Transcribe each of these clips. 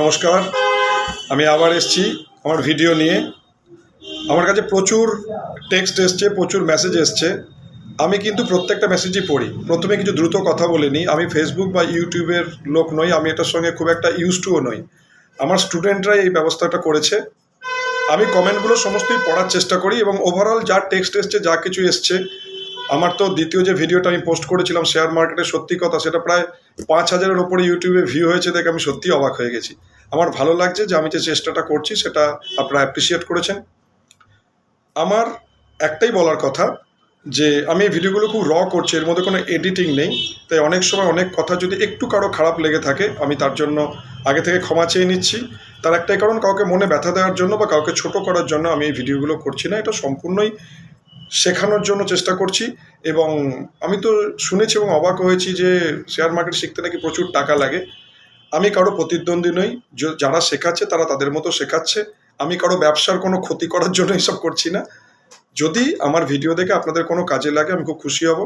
নমস্কার, আমি আবার এসেছি আমার ভিডিও নিয়ে। আমার কাছে প্রচুর টেক্সট এসছে, প্রচুর মেসেজ এসছে। আমি কিন্তু প্রত্যেকটা মেসেজই পড়ি। প্রথমে কিছু দ্রুত কথা বলে নিই। আমি ফেসবুক বা ইউটিউবের লোক নই, আমি এটার সঙ্গে খুব একটা ইউজ টুও নই। আমার স্টুডেন্টরাই এই ব্যবস্থাটা করেছে। আমি কমেন্টগুলো সমস্তই পড়ার চেষ্টা করি এবং ওভারঅল যা টেক্সট এসছে, যা কিছু এসছে আমার তো দ্বিতীয় যে ভিডিওটা আমি পোস্ট করেছিলাম শেয়ার মার্কেটের সত্যি কথা সেটা প্রায় পাঁচ হাজারের ওপরে ইউটিউবে ভিউ হয়েছে দেখে আমি সত্যিই অবাক হয়ে গেছি। আমার ভালো লাগছে যে আমি যে চেষ্টাটা করছি সেটা আপনারা অ্যাপ্রিসিয়েট করেছেন। আমার একটাই বলার কথা যে আমি এই ভিডিওগুলো খুব র করছি, এর মধ্যে কোনো এডিটিং নেই, তাই অনেক সময় অনেক কথা যদি একটু কারও খারাপ লেগে থাকে, আমি তার জন্য আগে থেকে ক্ষমা চেয়ে নিচ্ছি। তার একটাই কারণ, কাউকে মনে ব্যথা দেওয়ার জন্য বা কাউকে ছোট করার জন্য আমি এই ভিডিওগুলো করছি না, এটা সম্পূর্ণই শেখানোর জন্য চেষ্টা করছি এবং আমি তো শুনেছি এবং অবাক হয়েছি যে শেয়ার মার্কেট শিখতে নাকি প্রচুর টাকা লাগে। আমি কারও প্রতিদ্বন্দ্বী নই। যারা শেখাচ্ছে তারা তাদের মতো শেখাচ্ছে। আমি কারও ব্যবসার কোনো ক্ষতি করার জন্য এসব করছি না। যদি আমার ভিডিও দেখে আপনাদের কোনো কাজে লাগে, আমি খুব খুশি হব।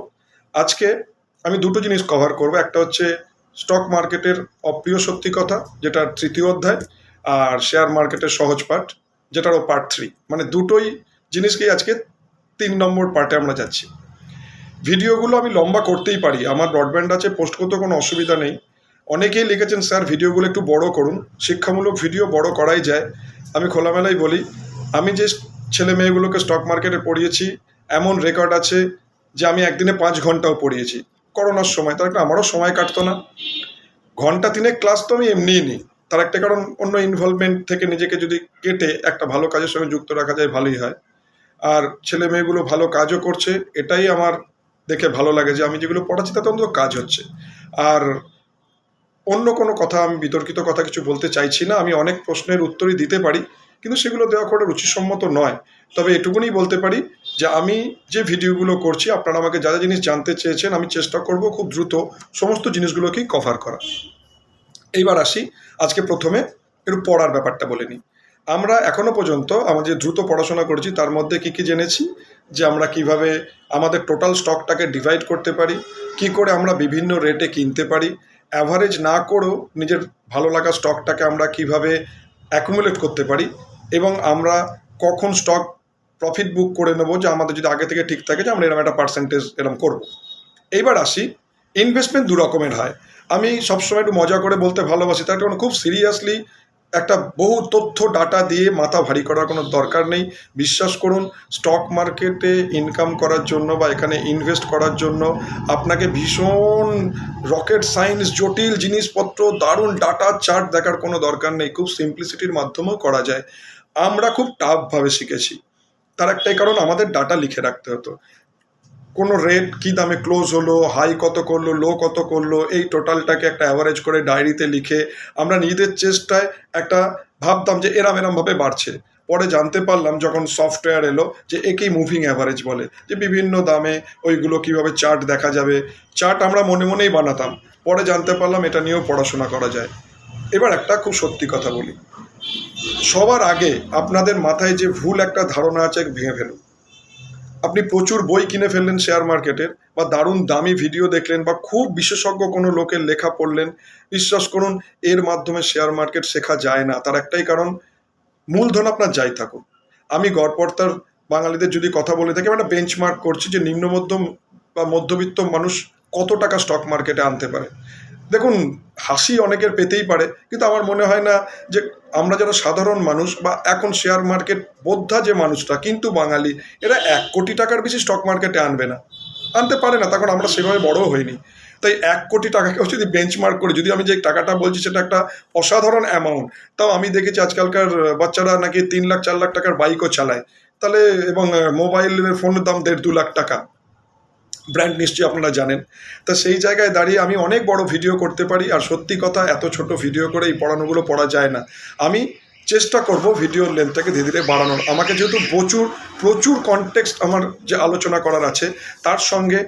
আজকে আমি দুটো জিনিস কভার করব। একটা হচ্ছে স্টক মার্কেটের অপ্রিয় সত্যি কথা, যেটা তৃতীয় অধ্যায়, আর শেয়ার মার্কেটের সহজ পাঠ যেটারও পার্ট থ্রি মানে দুটোই জিনিসকেই আজকে তিন নম্বর পার্টে আমরা যাচ্ছি। ভিডিওগুলো আমি লম্বা করতেই পারি, আমার ব্রডব্যান্ড আছে পোস্ট করতে কোনো অসুবিধা নেই। অনেকেই লিখেছেন, স্যার, ভিডিওগুলো একটু বড় করুন। শিক্ষামূলক ভিডিও বড় করাই যায়। আমি খোলামেলাই বলি, আমি যে ছেলে মেয়েগুলোকে স্টক মার্কেটে পড়িয়েছি, এমন রেকর্ড আছে যে আমি একদিনে পাঁচ ঘন্টাও পড়িয়েছি। করোনার সময়, তার একটা আমারও সময় কাটতো না। ঘণ্টা তিনেক ক্লাস তো আমি এমনিই নিই। তার একটা কারণ, অন্য ইনভলভমেন্ট থেকে নিজেকে যদি কেটে একটা ভালো কাজের সঙ্গে যুক্ত রাখা যায়, ভালোই হয়। আর ছেলে মেয়েগুলো ভালো কাজও করছে, এটাই আমার দেখে ভালো লাগে যে আমি যেগুলো পড়াচ্ছি তাতে অন্তত কাজ হচ্ছে। আর অন্য কোনো কথা আমি বিতর্কিত কথা কিছু বলতে চাইছি না, আমি অনেক প্রশ্নের উত্তরই দিতে পারি, কিন্তু সেগুলো দেওয়া করে রুচিসম্মত নয়। তবে এটুকুনি বলতে পারি যে আমি যে ভিডিওগুলো করছি, আপনারা আমাকে যা যা জিনিস জানতে চেয়েছেন, আমি চেষ্টা করব খুব দ্রুত সমস্ত জিনিসগুলোকেই কভার করা এইবার আসি, আজকে প্রথমে একটু পড়ার ব্যাপারটা বলে নিই। আমরা এখনও পর্যন্ত আমাদের দ্রুত পড়াশোনা করেছি, তার মধ্যে কি কি জেনেছি? যে আমরা কীভাবে আমাদের টোটাল স্টকটাকে ডিভাইড করতে পারি, কি করে আমরা বিভিন্ন রেটে কিনতে পারি অ্যাভারেজ না করেও নিজের ভালো লাগা স্টকটাকে আমরা কীভাবে অ্যাকুমুলেট করতে পারি এবং আমরা কখন স্টক প্রফিট বুক করে নেব, যে আমাদের যদি আগে থেকে ঠিক থাকে যে আমরা এরকম একটা পার্সেন্টেজ এরকম করব। এইবার আসি ইনভেস্টমেন্ট দু রকমের হয়। আমি সবসময় একটু মজা করে বলতে ভালোবাসি, তার কারণ খুব সিরিয়াসলি একটা বহু তথ্য ডাটা দিয়ে মাথা ভারী করার কোনো দরকার নেই। বিশ্বাস করুন স্টক মার্কেটে ইনকাম করার জন্য বা এখানে ইনভেস্ট করার জন্য আপনাকে ভীষণ রকেট সায়েন্স জটিল জিনিসপত্র, দারুণ ডাটা চার্ট দেখার কোনো দরকার নেই। খুব সিম্পলিসিটির মাধ্যমেও করা যায়। আমরা খুব টাফভাবে শিখেছি। তার একটাই কারণ, আমাদের ডাটা লিখে রাখতে হতো। কোনো রেট কী দামে ক্লোজ হলো হাই কত করল লো কত করল, এই টোটালটাকে একটা অ্যাভারেজ করে ডায়েরিতে লিখে আমরা নিজেদের চেষ্টায় একটা ভাবতাম যে এরম এরমভাবে বাড়ছে। পরে জানতে পারলাম যখন সফটওয়্যার এলো যে একেই মুভিং অ্যাভারেজ বলে, যে বিভিন্ন দামে ওইগুলো কীভাবে চার্ট দেখা যাবে। চার্ট আমরা মনে মনেই বানাতাম। পরে জানতে পারলাম এটা নিয়েও পড়াশোনা করা যায়। এবার একটা খুব সত্যি কথা বলি। সবার আগে আপনাদের মাথায় যে ভুল একটা ধারণা আছে ভেঙে ফেলুন। আপনি প্রচুর বই কিনে ফেললেন শেয়ার মার্কেটের বা দারুণ দামি ভিডিও দেখলেন, বা খুব বিশেষজ্ঞ কোনো লোকের লেখা পড়লেন, বিশ্বাস করুন, এর মাধ্যমে শেয়ার মার্কেট শেখা যায় না। তার একটাই কারণ, মূলধন আপনার যাই থাকুক। আমি গড়পর্তার বাঙালিদের যদি কথা বলে থাকি আমরা বেঞ্চমার্ক করছি যে নিম্ন মধ্যম বা মধ্যবিত্ত মানুষ কত টাকা স্টক মার্কেটে আনতে পারে। দেখুন, হাসি অনেকের পেতেই পারে, কিন্তু আমার মনে হয় না যে আমরা যারা সাধারণ মানুষ বা এখন শেয়ার মার্কেট বোদ্ধা যে মানুষটা, কিন্তু বাঙালি, এরা এক কোটি টাকার বেশি স্টক মার্কেটে আনবে না। আনতে পারে না, তখন আমরা সেভাবে বড়ও হইনি। তাই এক কোটি টাকাকেও যদি বেঞ্চমার্ক করি, যদি আমি যে টাকাটা বলছি সেটা একটা অসাধারণ অ্যামাউন্ট তাও আমি দেখেছি আজকালকার বাচ্চারা নাকি তিন লাখ, চার লাখ টাকার বাইকও চালায়। তাহলে, এবং মোবাইলের ফোনের দাম দেড় দু লাখ টাকা। ব্র্যান্ড নিশ্চয়ই আপনারা জানেন। তা সেই জায়গায় দাঁড়িয়ে আমি অনেক বড় ভিডিও করতে পারি, আর সত্যি কথা এত ছোট ভিডিও করে এই পড়ানোগুলো পড়া যায় না। আমি চেষ্টা করব ভিডিওর লেন্থটাকে ধীরে ধীরে বাড়ানোর। আমাকে যেহেতু প্রচুর প্রচুর কনটেক্সট আমার যে আলোচনা করার আছে, তার সঙ্গে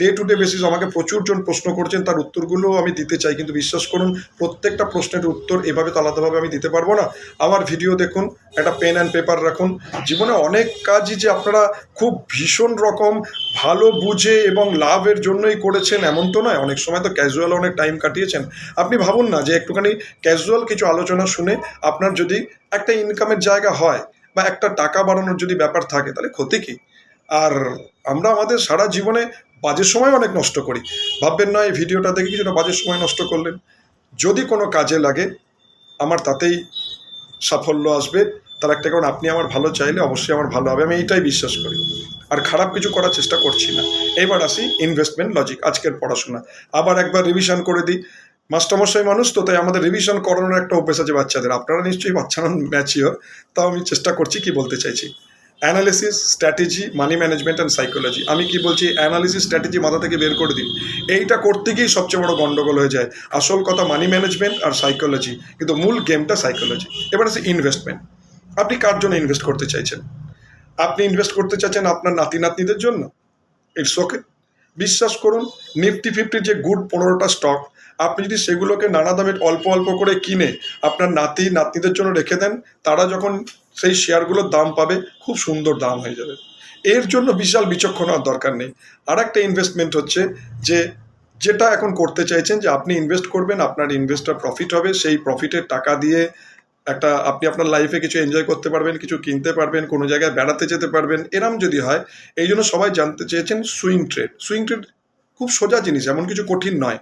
ডে টু ডে বেসিস আমাকে প্রচুর জন প্রশ্ন করছেন, তার উত্তরগুলো আমি দিতে চাই। কিন্তু বিশ্বাস করুন, প্রত্যেকটা প্রশ্নের উত্তর এভাবে তো আলাদাভাবে আমি দিতে পারব না। আমার ভিডিও দেখুন, একটা পেন অ্যান্ড পেপার রাখুন। জীবনে অনেক কাজই যে আপনারা খুব ভীষণ রকম ভালো বুঝে এবং লাভের জন্যই করেছেন, এমন তো নয়। অনেক সময় তো ক্যাজুয়াল অনেক টাইম কাটিয়েছেন। আপনি ভাবুন না যে একটুখানি ক্যাজুয়াল কিছু আলোচনা শুনে আপনার যদি একটা ইনকামের জায়গা হয় বা একটা টাকা বাড়ানোর যদি ব্যাপার থাকে, তাহলে ক্ষতি কী? আর আমরা আমাদের সারা জীবনে বাজের সময় অনেক নষ্ট করি। ভাববেন না, এই ভিডিওটা দেখে কিছুটা বাজের সময় নষ্ট করলেন। যদি কোনো কাজে লাগে, আমার তাতেই সাফল্য আসবে। তার একটা কারণ, আপনি আমার ভালো চাইলে অবশ্যই আমার ভালো হবে, আমি এইটাই বিশ্বাস করি। আর খারাপ কিছু করার চেষ্টা করছি না। এবার আসি ইনভেস্টমেন্ট লজিক আজকের পড়াশোনা। আবার একবার রিভিশন করে দিই। মাস্টারমশাই মানুষ তো, তাই আমাদের রিভিশন করানোর একটা অভ্যেস আছে বাচ্চাদের। আপনারা নিশ্চয়ই বাচ্চারা ম্যাচিওর তাও আমি চেষ্টা করছি কি বলতে চাইছি। Analysis strategy money management and psychology আমি কি বলছি? অ্যানালিসিস স্ট্র্যাটেজি মাথা থেকে বের করে দিন। এইটা করতে গিয়েই সবচেয়ে বড় গন্ডগোল হয়ে যায়। আসল কথা মানি ম্যানেজমেন্ট আর সাইকোলজি কিন্তু মূল গেমটা সাইকোলজি এবার আছে ইনভেস্টমেন্ট আপনি কার জন্য ইনভেস্ট করতে চাইছেন? আপনি ইনভেস্ট করতে চাইছেন আপনার নাতি নাতনিদের জন্য? ইটস ওকে বিশ্বাস করুন নিফটি ফিফটির যে গুড পনেরোটা স্টক আপনি যদি সেগুলোকে নানা দামে অল্প অল্প করে কিনে আপনার নাতি নাতনিদের জন্য রেখে দেন, তারা যখন সেই শেয়ারগুলোর দাম পাবে, খুব সুন্দর দাম হয়ে যাবে। এর জন্য বিশাল বিচক্ষণ হওয়ার দরকার নেই। আর একটা ইনভেস্টমেন্ট হচ্ছে যে, যেটা এখন করতে চাইছেন যে, আপনি ইনভেস্ট করবেন, আপনার ইনভেস্টার প্রফিট হবে, সেই প্রফিটের টাকা দিয়ে একটা, আপনি আপনার লাইফে কিছু এনজয় করতে পারবেন, কিছু কিনতে পারবেন, কোনো জায়গায় বেড়াতে যেতে পারবেন, এরম যদি হয়, এই জন্য সবাই জানতে চেয়েছেন সুইং ট্রেড সুইং ট্রেড খুব সোজা জিনিস, এমন কিছু কঠিন নয়।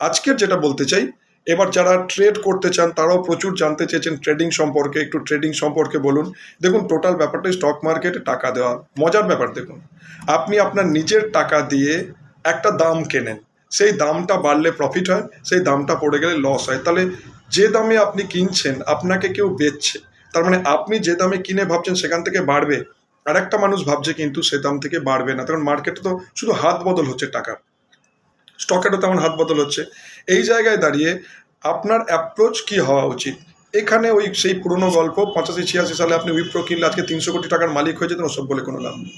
আজকের যেটা বলতে চাই এবার যারা ট্রেড করতে চান, তারাও প্রচুর জানতে চেয়েছেন ট্রেডিং সম্পর্কে। একটু ট্রেডিং সম্পর্কে বলুন। দেখুন টোটাল ব্যাপারটাই স্টক মার্কেটে টাকা দেওয়া। মজার ব্যাপার দেখুন। আপনি আপনার নিজের টাকা দিয়ে একটা দাম কেনেন। সেই দামটা বাড়লে প্রফিট হয়, সেই দামটা পড়ে গেলে লস হয়। তাহলে যে দামে আপনি কিনছেন, আপনাকে কেউ বেচছে। তার মানে আপনি যে দামে কিনে ভাবছেন, সেখান থেকে বাড়বে। আর একটা মানুষ ভাবছে কিন্তু সে দাম থেকে বাড়বে না। কারণ মার্কেটে তো শুধু হাত বদল হচ্ছে টাকার স্টকেরও তেমন হাত বদল হচ্ছে। এই জায়গায় দাঁড়িয়ে আপনার অ্যাপ্রোচ কি হওয়া উচিত? এখানে ওই সেই পুরনো গল্প, পঁচাশি, ছিয়াশি সালে আপনি উইপ্রো কিনলে আজকে তিনশো কোটি টাকার মালিক হয়ে যেতেন, ওসব বলে কোনো লাভ নেই।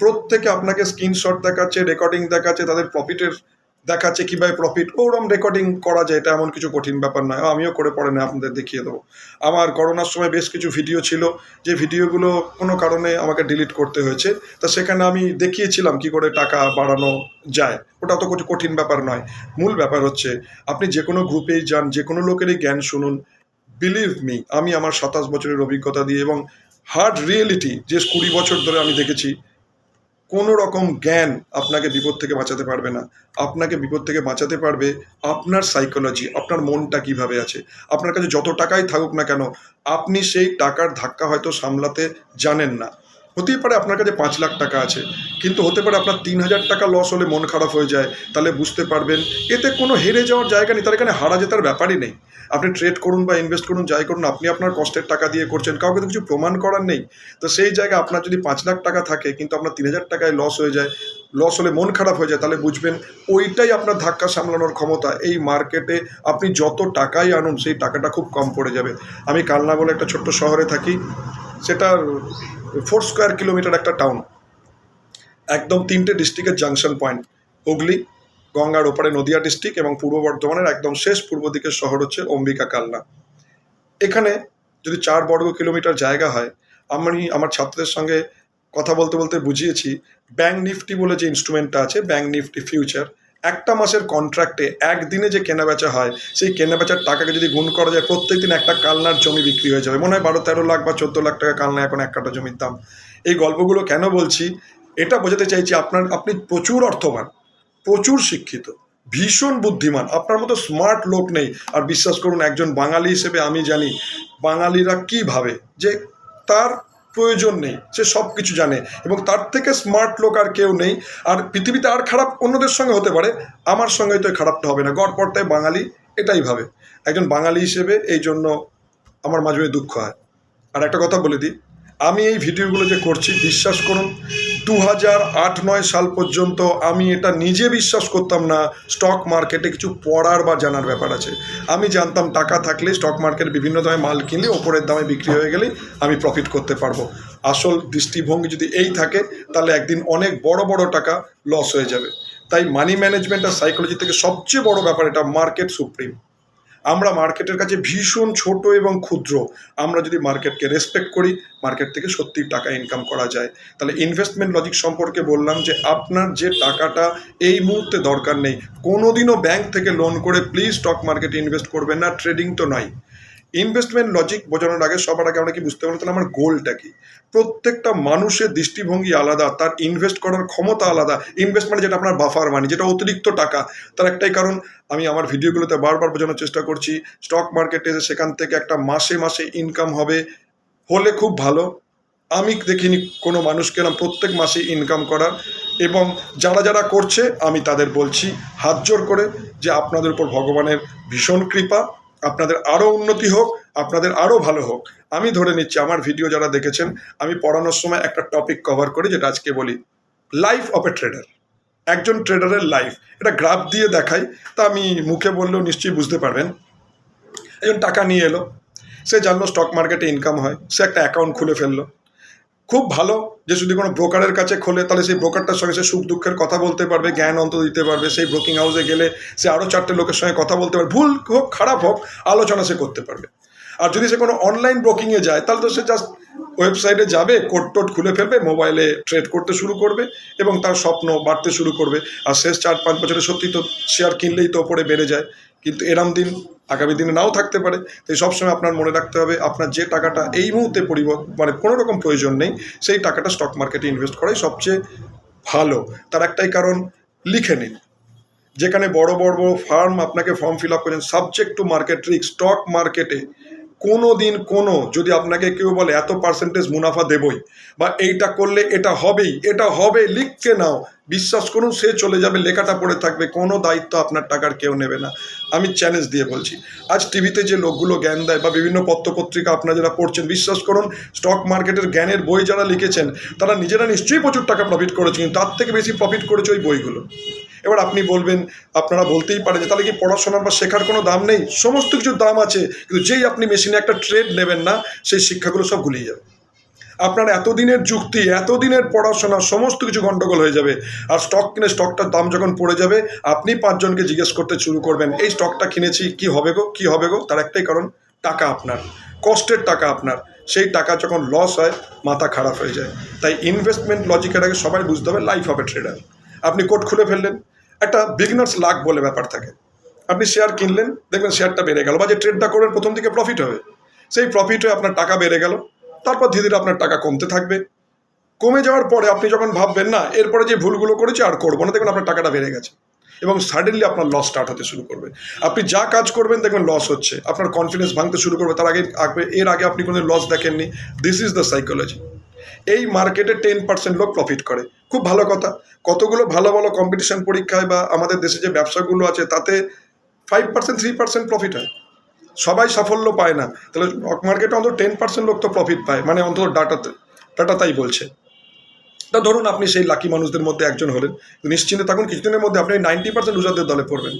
প্রত্যেকে আপনাকে স্ক্রিনশট দেখাচ্ছে রেকর্ডিং দেখাচ্ছে, তাদের প্রফিটের দেখাচ্ছে কীভাবে প্রফিট ওরম রেকর্ডিং করা যায়, এটা এমন কিছু কঠিন ব্যাপার নয়। আমিও করে পড়ে না, আপনাদের দেখিয়ে দেবো। আমার করোনার সময় বেশ কিছু ভিডিও ছিল, যে ভিডিওগুলো কোনো কারণে আমাকে ডিলিট করতে হয়েছে। তা সেখানে আমি দেখিয়েছিলাম কি করে টাকা বাড়ানো যায়। ওটা তো কিছু কঠিন ব্যাপার নয়। মূল ব্যাপার হচ্ছে, আপনি যে কোনো গ্রুপেই যান যে কোনো লোকেরই জ্ঞান শুনুন। বিলিভ মি আমি আমার সাতাশ বছরের অভিজ্ঞতা দিয়ে এবং হার্ড রিয়েলিটি যে কুড়ি বছর ধরে আমি দেখেছি কোনো রকম জ্ঞান আপনাকে বিপদ থেকে বাঁচাতে পারবে না। আপনাকে বিপদ থেকে বাঁচাতে পারবে আপনার সাইকোলজি আপনার মনটা কীভাবে আছে। আপনার কাছে যত টাকাই থাকুক না কেন, আপনি সেই টাকার ধাক্কা হয়তো সামলাতে জানেন না। হতেই পারে আপনার কাছে পাঁচ লাখ টাকা আছে, কিন্তু হতে পারে আপনার তিন হাজার টাকা লস হলে মন খারাপ হয়ে যায়, তাহলে বুঝতে পারবেন, এতে কোনো হেরে যাওয়ার জায়গা নেই, তার এখানে হারা জেতার ব্যাপারই নেই। আপনি ট্রেড করুন বা ইনভেস্ট করুন, যাই করুন, আপনি আপনার কষ্টের টাকা দিয়ে করছেন, কাউকে তো কিছু প্রমাণ করার নেই। তো সেই জায়গায় আপনার যদি পাঁচ লাখ টাকা থাকে, কিন্তু আপনার তিন হাজার টাকায় লস হয়ে যায় লস হলে মন খারাপ হয়ে যায়, তাহলে বুঝবেন ওইটাই আপনার ধাক্কা সামলানোর ক্ষমতা। এই মার্কেটে আপনি যত টাকাই আনুন, সেই টাকাটা খুব কম পড়ে যাবে। আমি কালনা বলে একটা ছোট্ট শহরে থাকি সেটার ফোর স্কোয়ার কিলোমিটার একটা টাউন একদম তিনটে ডিস্ট্রিক্টের জাংশন পয়েন্ট হুগলি, গঙ্গার ওপারে নদিয়া ডিস্ট্রিক্ট এবং পূর্ব বর্ধমানের একদম শেষ পূর্ব দিকের শহর হচ্ছে অম্বিকা কালনা। এখানে যদি চার বর্গ কিলোমিটার জায়গা হয়, আমি, আমার ছাত্রদের সঙ্গে কথা বলতে বলতে বুঝিয়েছি ব্যাঙ্ক নিফটি বলে যে ইনস্ট্রুমেন্টটা আছে ব্যাঙ্ক নিফটি ফিউচার একটা মাসের কন্ট্রাক্টে একদিনে যে কেনাবেচা হয়, সেই কেনাবেচার টাকাকে যদি গুণ করা যায় প্রত্যেক দিন একটা কালনার জমি বিক্রি হয়ে যাবে। মনে হয় বারো, তেরো লাখ বা চোদ্দ লাখ টাকা কালনা এখন এক কাটা জমির দাম। এই গল্পগুলো কেন বলছি? এটা বোঝাতে চাইছি আপনার, আপনি প্রচুর অর্থবান, প্রচুর শিক্ষিত, ভীষণ বুদ্ধিমান, আপনার মতো স্মার্ট লোক নেই। আর বিশ্বাস করুন, একজন বাঙালি হিসেবে আমি জানি, বাঙালিরা কী ভাবে যে তার প্রয়োজন নেই, সে সব কিছু জানে এবং তার থেকে স্মার্ট লোক আর কেউ নেই। আর পৃথিবীতে আর খারাপ অন্যদের সঙ্গে হতে পারে, আমার সঙ্গে তো খারাপটা হবে না। গড়পড়তায় বাঙালি এটাই ভাবে। একজন বাঙালি হিসেবে এই জন্য আমার মাঝে মাঝে দুঃখ হয়। আর একটা কথা বলে দিই, আমি এই ভিডিওগুলো যে করছি, বিশ্বাস করুন দু হাজার আট নয় সাল পর্যন্ত আমি এটা নিজে বিশ্বাস করতাম না স্টক মার্কেটে কিছু পড়ার বা জানার ব্যাপার আছে। আমি জানতাম টাকা থাকলে স্টক মার্কেটে বিভিন্ন দামে মাল কিনলে ওপরের দামে বিক্রি হয়ে গেলেই আমি প্রফিট করতে পারব। আসল দৃষ্টিভঙ্গি যদি এই থাকে, তাহলে একদিন অনেক বড় বড় টাকা লস হয়ে যাবে। তাই মানি ম্যানেজমেন্ট আর সাইকোলজি থেকে সবচেয়ে বড় ব্যাপার এটা মার্কেট সুপ্রিম আমরা মার্কেটের কাছে ভীষণ ছোট এবং ক্ষুদ্র। আমরা যদি মার্কেটকে রেসপেক্ট করি মার্কেট থেকে সত্যি টাকা ইনকাম করা যায়। তাহলে ইনভেস্টমেন্ট লজিক সম্পর্কে বললাম যে, আপনার যে টাকাটা এই মুহূর্তে দরকার নেই। কোনোদিনও ব্যাংক থেকে লোন করে প্লিজ স্টক মার্কেটে ইনভেস্ট করবেন না। ট্রেডিং তো নয়। ইনভেস্টমেন্ট লজিক বোঝানোর আগে সবার আগে আমরা কি বুঝতে পারব? তাহলে আমার গোলটা কি? প্রত্যেকটা মানুষের দৃষ্টিভঙ্গি আলাদা, তার ইনভেস্ট করার ক্ষমতা আলাদা। ইনভেস্টমেন্ট যেটা আপনার বাফার মানি যেটা অতিরিক্ত টাকা। তার একটাই কারণ, আমি আমার ভিডিওগুলোতে বারবার বোঝানোর চেষ্টা করছি স্টক মার্কেটে সেখান থেকে একটা মাসে মাসে ইনকাম হবে, হলে খুব ভালো। আমি দেখিনি কোনো মানুষকে না প্রত্যেক মাসে ইনকাম করার। এবং যারা যারা করছে, আমি তাদের বলছি, হাত জোর করে যে আপনাদের উপর ভগবানের ভীষণ কৃপা। আপনাদের আরও উন্নতি হোক, আপনাদের আরও ভালো হোক। আমি ধরে নিচ্ছি, আমার ভিডিও যারা দেখেছেন, আমি পড়ানোর সময় একটা টপিক কভার করি, যেটা আজকে বলি লাইফ অফ এ ট্রেডার একজন ট্রেডারের লাইফ এটা গ্রাফ দিয়ে দেখাই, তা আমি মুখে বললেও নিশ্চয়ই বুঝতে পারবেন। একজন টাকা নিয়ে এলো, সে জানলো স্টক মার্কেটে ইনকাম হয়, সে একটা অ্যাকাউন্ট খুলে ফেলল। খুব ভালো যে যদি কোনো ব্রোকারের কাছে খোলে, তাহলে সেই ব্রোকারটার সঙ্গে সে সুখ দুঃখের কথা বলতে পারবে, জ্ঞান অন্ত দিতে পারবে, সেই ব্রোকিং হাউসে গেলে সে আরও চারটে লোকের সঙ্গে কথা বলতে পারবে, ভুল হোক, খারাপ হোক, আলোচনা সে করতে পারবে। আর যদি সে কোনো অনলাইন ব্রোকিংয়ে যায়, তাহলে তো সে জাস্ট ওয়েবসাইটে যাবে কোড টোড খুলে ফেলবে মোবাইলে ট্রেড করতে শুরু করবে এবং তার স্বপ্ন বাড়তে শুরু করবে। আর শেষ চার পাঁচ বছরে সত্যি তো শেয়ার কিনলেই তো ওপরে বেড়ে যায়। কিন্তু এরম দিন আগামী দিনে নাও থাকতে পারে। তাই সবসময় আপনার মনে রাখতে হবে, আপনার যে টাকাটা এই মুহূর্তে পরিবর্তন মানে কোনো রকম প্রয়োজন নেই, সেই টাকাটা স্টক মার্কেটে ইনভেস্ট করাই সবচেয়ে ভালো। তার একটাই কারণ, লিখে নিন। যেখানে বড় বড় বড় ফার্ম আপনাকে ফর্ম ফিল আপ করেন subject to market risk stock মার্কেটে কোনো দিন কোনো, যদি আপনাকে কেউ বলে এত পার্সেন্টেজ মুনাফা দেবই, বা এইটা করলে এটা হবেই, এটা হবে লিখকে নাও। বিশ্বাস করুন, সে চলে যাবে, লেখাটা পড়ে থাকবে, কোনো দায়িত্ব আপনার টাকার কেউ নেবে না। আমি চ্যালেঞ্জ দিয়ে বলছি, আজ টিভিতে যে লোকগুলো জ্ঞান দেয় বা বিভিন্ন পত্রপত্রিকা আপনারা যারা পড়ছেন, বিশ্বাস করুন স্টক মার্কেটের জ্ঞানের বই যারা লিখেছেন, তারা নিজেরা নিশ্চয়ই প্রচুর টাকা প্রফিট করেছেন কিন্তু তার থেকে বেশি প্রফিট করেছে ওই বইগুলো। এবার আপনি বলবেন, আপনারা বলতেই পারেন যে, তাহলে কি পড়াশোনার বা শেখার কোনো দাম নেই? সমস্ত কিছুর দাম আছে, কিন্তু যেই আপনি মেশিনে একটা ট্রেড নেবেন না, সেই শিক্ষাগুলো সব গুলিয়ে যাবে। আপনার এতদিনের যুক্তি, এতদিনের পড়াশোনা, সমস্ত কিছু গণ্ডগোল হয়ে যাবে। আর স্টক কিনে স্টকটার দাম যখন পড়ে যাবে, আপনি পাঁচজনকে জিজ্ঞেস করতে শুরু করবেন, এই স্টকটা কিনেছি, কি হবে গো? কি হবে গো? তার একটাই কারণ, টাকা আপনার। কষ্টের টাকা আপনার। সেই টাকা যখন লস হয়, মাথা খারাপ হয়ে যায়। তাই ইনভেস্টমেন্ট লজিকের আগে সবাই বুঝতে হবে লাইফ হবে ট্রেডার আপনি কোট খুলে ফেললেন। একটা বিগনার্স লাক বলে ব্যাপার থাকে। আপনি শেয়ার কিনলেন, দেখবেন শেয়ারটা বেড়ে গেল বা যে ট্রেডটা করবেন, প্রথম দিকে প্রফিট হবে। সেই প্রফিট আপনার টাকা বেড়ে গেল। তারপর ধীরে ধীরে আপনার টাকা কমতে থাকবে। কমে যাওয়ার পরে আপনি যখন ভাববেন, না, এরপরে যে ভুলগুলো করেছি, আর করব না দেখবেন আপনার টাকাটা বেড়ে গেছে। এবং সাডেনলি আপনার লস স্টার্ট হতে শুরু করবে। আপনি যা কাজ করবেন, দেখবেন লস হচ্ছে। আপনার কনফিডেন্স ভাঙতে শুরু করবে। তার আগে আগে- এর আগে আপনি কোনো লস দেখেননি। দিস ইজ দ্য সাইকোলজি এই মার্কেটে টেন পার্সেন্ট লোক প্রফিট করে। খুব ভালো কথা। কতগুলো ভালো ভালো কম্পিটিশন পরীক্ষায় বা আমাদের দেশে যে ব্যবসাগুলো আছে, তাতে five percent three percent profit হয়। সবাই সাফল্য পায় না। তাহলে স্টক মার্কেটে অন্তত টেন পার্সেন্ট লোক তো প্রফিট পায়। মানে অন্তত ডাটাতে ডাটা তাই বলছে। তা ধরুন আপনি সেই লাকি মানুষদের মধ্যে একজন হলেন। নিশ্চিন্তে থাকুন, কিছুদিনের মধ্যে আপনি নাইনটি পার্সেন্ট লুজারদের দলে পড়বেন।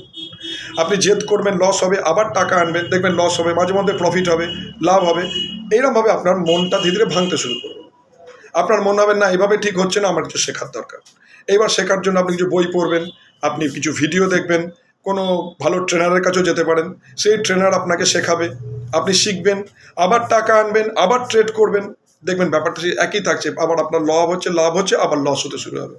আপনি জেদ করবেন লস হবে, আবার টাকা আনবেন। দেখবেন লস হবে, মাঝে মধ্যে প্রফিট হবে, লাভ হবে। এইরকমভাবে আপনার মনটা ধীরে ধীরে ভাঙতে শুরু করবে আপনার মনে হবে, না, এভাবে ঠিক হচ্ছে না, আমার কিছু শেখার দরকার। এইবার শেখার জন্য আপনি কিছু বই পড়বেন, আপনি কিছু ভিডিও দেখবেন কোনো ভালো ট্রেনারের কাছেও যেতে পারেন। সেই ট্রেনার আপনাকে শেখাবে, আপনি শিখবেন, আবার টাকা আনবেন, আবার ট্রেড করবেন। দেখবেন ব্যাপারটা সেই একই থাকছে, আবার আপনার লাভ হচ্ছে লাভ হচ্ছে, আবার লস হতে শুরু হবে।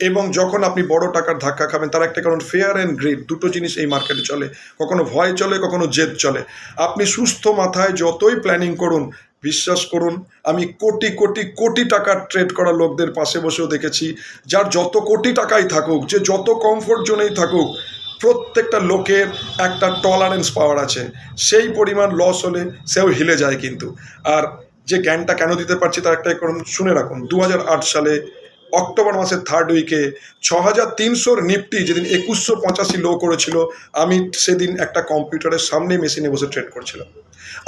এবং যখন আপনি বড় টাকার ধাক্কা খাবেন, তার একটা কারণ ফেয়ার অ্যান্ড গ্রেড দুটো জিনিস এই মার্কেটে চলে। কখনো ভয় চলে, কখনো জেদ চলে। আপনি সুস্থ মাথায় যতই প্ল্যানিং করুন বিশ্বাস করুন, আমি কোটি কোটি কোটি টাকার ট্রেড করা লোকদের পাশে বসেও দেখেছি, যার যত কোটি টাকাই থাকুক, যে যত কমফোর্ট জোনেই থাকুক, প্রত্যেকটা লোকের একটা টলারেন্স পাওয়ার আছে। সেই পরিমাণ লস হলে সেও হিলে যায় কিন্তু। আর যে জ্ঞানটা কেন দিতে পারছি তার একটা শুনে রাখুন দু হাজার আট সালে অক্টোবর মাসের থার্ড উইকে ছ হাজার তিনশোর নিফটি যেদিন একুশশো পঁচাশি লো করেছিল, আমি সেদিন একটা কম্পিউটারের সামনে মেশিনে বসে ট্রেড করছিলাম।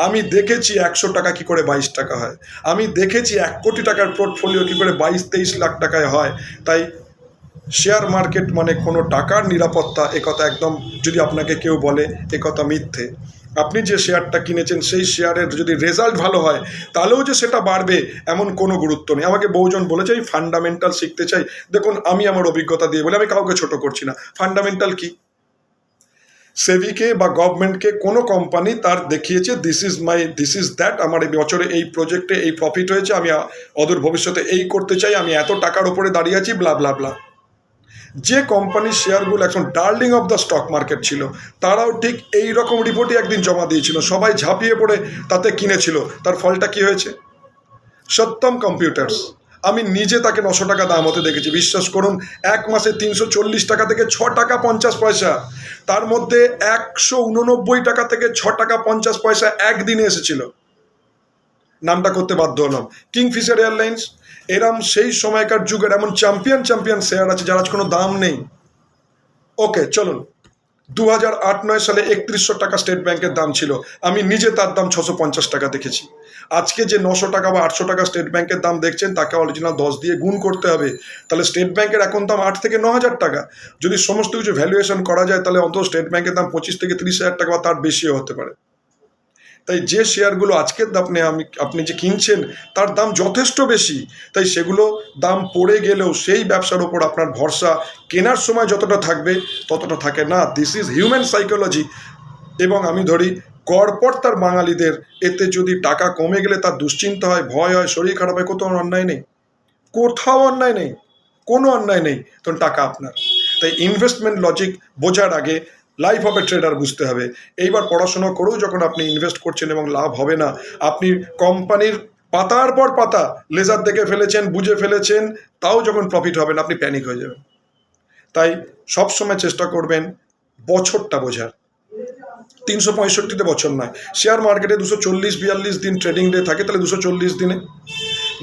আমি দেখেছি একশো টাকা কি করে বাইশ টাকা হয়। আমি দেখেছি এক কোটি টাকার পোর্টফোলিও কি করে বাইশ, তেইশ লাখ টাকায় হয়। তাই শেয়ার মার্কেট মানে কোনো টাকার নিরাপত্তা, একথা একদম যদি আপনাকে কেউ বলে, একথা মিথ্যে। আপনি যে শেয়ারটা কিনেছেন, সেই শেয়ারের যদি রেজাল্ট ভালো হয়, তাহলেও যে সেটা বাড়বে এমন কোনো গুরুত্ব নেই। আমাকে বহুজন বলেছে আমি ফান্ডামেন্টাল শিখতে চাই। দেখুন, আমি আমার অভিজ্ঞতা দিয়ে বলে, আমি কাউকে ছোট করছি না। ফান্ডামেন্টাল কি? সেভিকে বা গভর্নমেন্টকে কোনো কোম্পানি তার দেখিয়েছে this is my this is that আমার এই বছরে এই প্রজেক্টে এই প্রফিট হয়েছে, আমি অদূর ভবিষ্যতে এই করতে চাই, আমি এত টাকার ওপরে দাঁড়িয়ে আছি ব্লা ব্লা ব্লা যে কোম্পানির শেয়ারগুলো এখন darling of the stock market ছিল, তারাও ঠিক এই রকম রিপোর্টই একদিন জমা দিয়েছিল। সবাই ঝাঁপিয়ে পড়ে তাতে কিনেছিল। তার ফলটা কি হয়েছে? সত্যম কম্পিউটার্স আমি নিজে তাকে নশো টাকা দাম হতে দেখেছি। বিশ্বাস করুন, এক মাসে তিনশো চল্লিশ টাকা থেকে ছ টাকা পঞ্চাশ পয়সা। তার মধ্যে একশো উননব্বই টাকা থেকে ছ টাকা পঞ্চাশ পয়সা একদিনে এসেছিল। নামটা করতে বাধ্য হলাম। কিংফিশার এয়ারলাইন্স এরম সেই সময়কার যুগের এমন চ্যাম্পিয়ন চ্যাম্পিয়ন শেয়ার আছে যার আজ কোনো দাম নেই। ওকে চলুন। দু হাজার আট, নয় সালে একত্রিশশো টাকা স্টেট ব্যাংকের দাম ছিল। আমি নিজে তার দাম ছশো পঞ্চাশ টাকা দেখেছি। আজকে যে নশো টাকা বা আটশো টাকা স্টেট ব্যাংকের দাম দেখছেন, তাকে অরিজিনাল দশ দিয়ে গুণ করতে হবে। তাহলে স্টেট ব্যাংকের এখন দাম আট থেকে ন হাজার টাকা। যদি সমস্ত কিছু ভ্যালুয়েশন করা যায়, তাহলে অন্তত স্টেট ব্যাংকের দাম পঁচিশ থেকে তিরিশ হাজার টাকা বা তার বেশিও হতে পারে। তাই যে শেয়ারগুলো আজকের দামে আমি, আপনি যে কিনছেন, তার দাম যথেষ্ট বেশি। তাই সেগুলো দাম পড়ে গেলেও সেই ব্যবসার ওপর আপনার ভরসা। কেনার সময় যতটা থাকবে, ততটা থাকে না। দিস ইজ হিউম্যান সাইকোলজি এবং আমি ধরি গড়পড় তার বাঙালিদের, এতে যদি টাকা কমে গেলে তার দুশ্চিন্তা হয়, ভয় হয়, শরীর খারাপ হয়, কোথাও অন্যায় নেই। কোথাও অন্যায় নেই। কোনো অন্যায় নেই। তখন টাকা আপনার। তাই ইনভেস্টমেন্ট লজিক বোঝার আগে লাইফ অফ এ ট্রেডার বুঝতে হবে। এইবার পড়াশোনা করেও যখন আপনি ইনভেস্ট করছেন এবং লাভ হবে না। আপনি কোম্পানির পাতার পর পাতা লেজার দেখে ফেলেছেন, বুঝে ফেলেছেন, তাও যখন প্রফিট হবে না, আপনি প্যানিক হয়ে যাবেন। তাই সবসময় চেষ্টা করবেন বছরটা বোঝার। তিনশো পঁয়ষট্টিতে বছর নয়। শেয়ার মার্কেটে দুশো চল্লিশ, বিয়াল্লিশ দিন ট্রেডিং ডে থাকে, তাহলে দুশো চল্লিশ দিনে,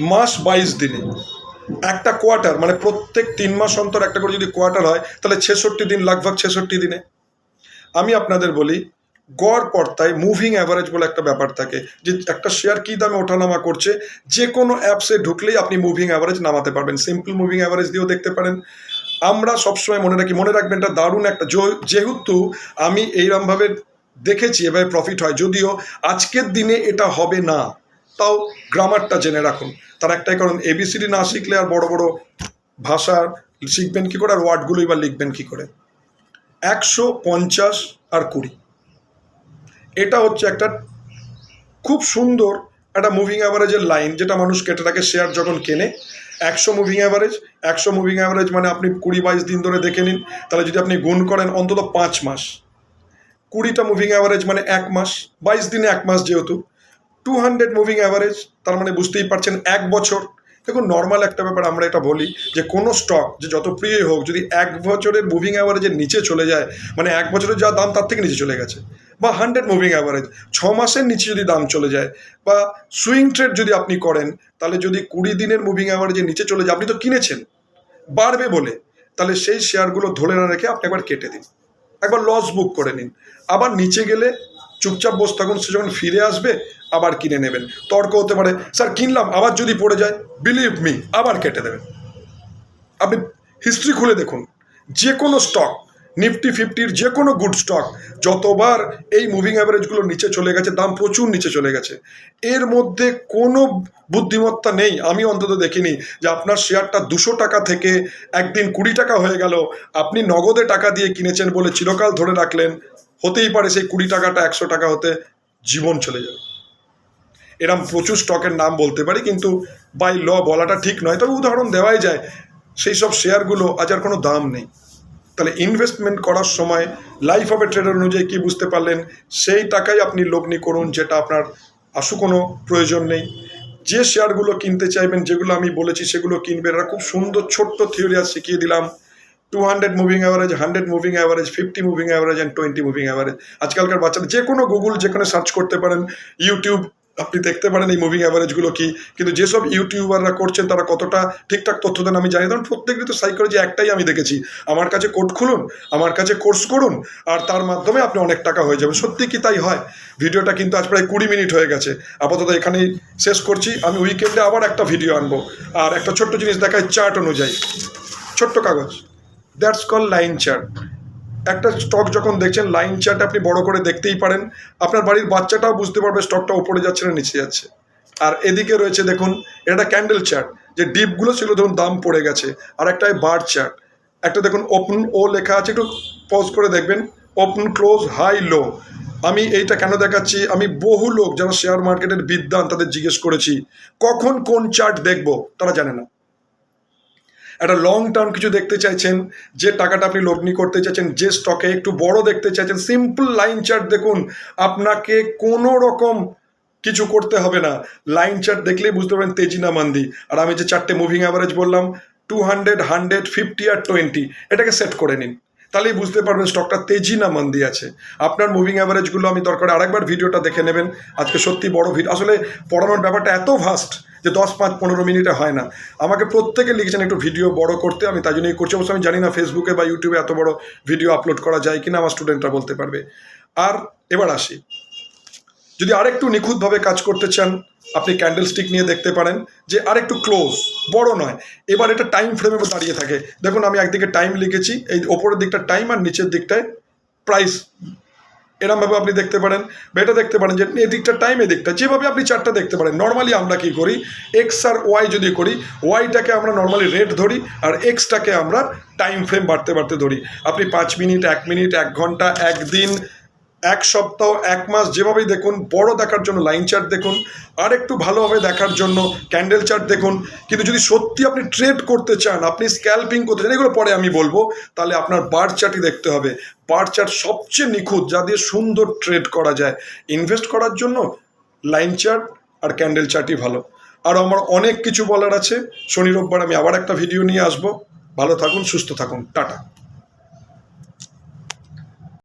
মাস বাইশ দিনে। একটা কোয়ার্টার মানে প্রত্যেক তিন মাস অন্তর একটা করে যদি কোয়ার্টার হয়, তাহলে ছেষট্টি দিন লাগভাগ ছেষট্টি দিনে। আমি আপনাদের বলি, গড় পর্তায় মুভিং অ্যাভারেজ বলে একটা ব্যাপার থাকে, যে একটা শেয়ার কী দামে ওঠানামা করছে, যে কোনো অ্যাপসে ঢুকলেই আপনি মুভিং অ্যাভারেজ নামাতে পারবেন। সিম্পল মুভিং অ্যাভারেজ দিয়েও দেখতে পারেন। আমরা সবসময় মনে রাখি, মনে রাখবেন, এটা দারুণ একটা যেহেতু আমি এইরমভাবে দেখেছি, এভাবে প্রফিট হয়। যদিও আজকের দিনে এটা হবে না, তাও গ্রামারটা জেনে রাখুন। তার একটাই কারণ এবিসিডি না শিখলে আর বড় বড় ভাষা শিখবেন কী করে, আর ওয়ার্ডগুলোই বা লিখবেন কী করে? একশো পঞ্চাশ আর কুড়ি। এটা হচ্ছে একটা খুব সুন্দর একটা মুভিং অ্যাভারেজের লাইন যেটা মানুষ কেটে রাখে শেয়ার যখন কেনে, একশো মুভিং অ্যাভারেজ একশো মুভিং অ্যাভারেজ মানে আপনি কুড়ি বাইশ দিন ধরে দেখে নিন, তাহলে যদি আপনি গুণ করেন অন্তত পাঁচ মাস। কুড়িটা মুভিং অ্যাভারেজ মানে এক মাস, বাইশ দিনে এক মাস যেহেতু টু হান্ড্রেড মুভিং অ্যাভারেজ তার মানে বুঝতেই পারছেন এক বছর দেখুন নর্মাল একটা ব্যাপার আমরা এটা বলি যে কোনো স্টক যে যত প্রিয়ই হোক, যদি এক বছরের মুভিং অ্যাভারেজের নিচে চলে যায় মানে এক বছরের যা দাম তার থেকে নিচে চলে গেছে, বা হান্ড্রেড মুভিং অ্যাভারেজ ছ মাসের নিচে যদি দাম চলে যায়, বা সুইং ট্রেড যদি আপনি করেন, তাহলে যদি কুড়ি দিনের মুভিং অ্যাভারেজের নিচে চলে যায়, আপনি তো কিনেছেন, বাড়বে বলে, তাহলে সেই শেয়ারগুলো ধরে না রেখে আপনি একবার কেটে দিন, একবার লস বুক করে নিন, আবার নিচে গেলে চুপচাপ বসে থাকুন, সে যখন ফিরে আসবে আবার কিনে নেবেন। তর্ক হতে পারে, স্যার, কিনলাম, আবার যদি পড়ে যায় বিলিভ মি আবার কেটে দেবেন। আপনি হিস্ট্রি খুলে দেখুন। যে কোনো স্টক নিফটি ফিফটির যে কোনো গুড স্টক যতবার এই মুভিং অ্যাভারেজগুলো নিচে চলে গেছে, দাম প্রচুর নিচে চলে গেছে, এর মধ্যে কোনো বুদ্ধিমত্তা নেই। আমি অন্তত দেখিনি যে আপনার শেয়ারটা দুশো টাকা থেকে একদিন কুড়ি টাকা হয়ে গেল, আপনি নগদে টাকা দিয়ে কিনেছেন বলে চিরকাল ধরে রাখলেন, হতেই পারে সেই কুড়ি টাকাটা একশো টাকা হতে জীবন চলে যাবে। এরম প্রচুর স্টকের নাম বলতে পারি, কিন্তু বাই ল বলাটা ঠিক নয়। তবে উদাহরণ দেওয়াই যায়, সেই সব শেয়ারগুলো আজ আর কোনো দাম নেই। তাহলে ইনভেস্টমেন্ট করার সময় লাইফ অফ এ ট্রেডার অনুযায়ী কী বুঝতে পারলেন? সেই টাকাই আপনি লগ্নি করুন, যেটা আপনার আশু কোনো প্রয়োজন নেই। যে শেয়ারগুলো কিনতে চাইবেন, যেগুলো আমি বলেছি, সেগুলো কিনবেন। এটা খুব সুন্দর ছোট্ট থিওরি আজ শিখিয়ে দিলাম। Two hundred moving average hundred moving average fifty moving average and twenty moving average আজকালকার বাচ্চারা যে কোনো গুগল যেখানে সার্চ করতে পারেন ইউটিউব আপনি দেখতে পারেন এই মুভিং অ্যাভারেজগুলো কি? কিন্তু যেসব ইউটিউবাররা করছেন, তারা কতটা ঠিকঠাক তথ্য দেন আমি জানি কারণ প্রত্যেকটি তো সাইকোলজি একটাই আমি দেখেছি। আমার কাছে কোড খুলুন, আমার কাছে কোর্স করুন, আর তার মাধ্যমে আপনি অনেক টাকা হয়ে যাবে সত্যি কি তাই হয়? ভিডিওটা কিন্তু আজ প্রায় কুড়ি মিনিট হয়ে গেছে। আপাতত এখানেই শেষ করছি। আমি উইকেন্ডে আবার একটা ভিডিও আনব। আর একটা ছোট্ট জিনিস দেখায় চার্ট অনুযায়ী। ছোট্ট কাগজ। দ্যাটস কল লাইন চার্ট একটা স্টক যখন দেখছেন লাইন চার্ট আপনি বড় করে দেখতেই পারেন। আপনার বাড়ির বাচ্চাটাও বুঝতে পারবে স্টকটা উপরে যাচ্ছে না নিচে যাচ্ছে। আর এদিকে রয়েছে দেখুন, এটা ক্যান্ডেল চার্ট যে ডিপগুলো ছিল, ধরুন দাম পড়ে গেছে, আর একটা বার চার্ট একটা দেখুন ওপেন ও লেখা আছে, একটু পজ করে দেখবেন ওপেন ক্লোজ হাই লো আমি এইটা কেন দেখাচ্ছি? আমি বহু লোক যারা শেয়ার মার্কেটের বিদ্যান তাদের জিজ্ঞেস করেছি, কখন কোন চার্ট দেখব? তারা জানে না। একটা লং টার্ম কিছু দেখতে চাইছেন, যে টাকাটা আপনি লগ্নি করতে চাইছেন, যে স্টকে একটু বড় দেখতে চাইছেন সিম্পল লাইন চার্ট দেখুন, আপনাকে কোনো রকম কিছু করতে হবে না। লাইন চার্ট দেখলেই বুঝতে পারেন তেজি না মান্দি আর আমি যে চারটে মুভিং অ্যাভারেজ বললাম টু হান্ড্রেড হান্ড্রেড ফিফটি আর টোয়েন্টি এটাকে সেট করে নিন। তাহলেই বুঝতে পারবেন স্টকটা তেজি না মান্দি আছে। আপনার মুভিং অ্যাভারেজগুলো আমি দরকার আরেকবার ভিডিওটা দেখে নেবেন। আজকে সত্যি বড় ভিডিও। আসলে পড়ানোর ব্যাপারটা এত ভাস্ট যে দশ পাঁচ পনেরো মিনিটে হয় না। আমাকে প্রত্যেকে লিখেছেন একটু ভিডিও বড় করতে। আমি তাই জন্যই করছি। অবশ্য আমি জানি না ফেসবুকে বা ইউটিউবে এত বড় ভিডিও আপলোড করা যায় কিনা। আমার স্টুডেন্টরা বলতে পারবে। আর এবার আসি। যদি আরেকটু নিখুঁতভাবে কাজ করতে চান আপনি ক্যান্ডেল স্টিক নিয়ে দেখতে পারেন যে আরেকটু ক্লোজ বড় নয়। এবার এটা টাইম ফ্রেমে দাঁড়িয়ে থাকে। দেখুন, আমি একদিকে টাইম লিখেছি, এই ওপরের দিকটা টাইম আর নিচের দিকটায় প্রাইস এরমভাবে আপনি দেখতে পারেন, বা এটা দেখতে পারেন যে এদিকটা টাইম এদিকটা। যেভাবে আপনি চারটা দেখতে পারেন নর্মালি আমরা কি করি? এক্স আর ওয়াই যদি করি ওয়াইটাকে আমরা নর্মালি রেট ধরি, আর এক্সটাকে আমরা টাইম ফ্রেম বাড়তে বাড়তে ধরি। আপনি পাঁচ মিনিট, এক মিনিট, এক ঘণ্টা, একদিন এক সপ্তাহ, এক মাস যেভাবেই দেখুন, বড় দেখার জন্য লাইন চার্ট দেখুন, আর একটু ভালোভাবে দেখার জন্য ক্যান্ডেল চার্ট দেখুন। কিন্তু যদি সত্যি আপনি ট্রেড করতে চান, আপনি স্ক্যাল্পিং করতে চান, এগুলো পরে আমি বলব, তাহলে আপনার বার চার্টই দেখতে হবে। বার চার্ট সবচেয়ে নিখুঁত, যা দিয়ে সুন্দর ট্রেড করা যায়। ইনভেস্ট করার জন্য লাইন চার্ট আর ক্যান্ডেল চার্টই ভালো। আর আমার অনেক কিছু বলার আছে। শনি রোববার আমি আবার একটা ভিডিও নিয়ে আসব। ভালো থাকুন, সুস্থ থাকুন। টাটা।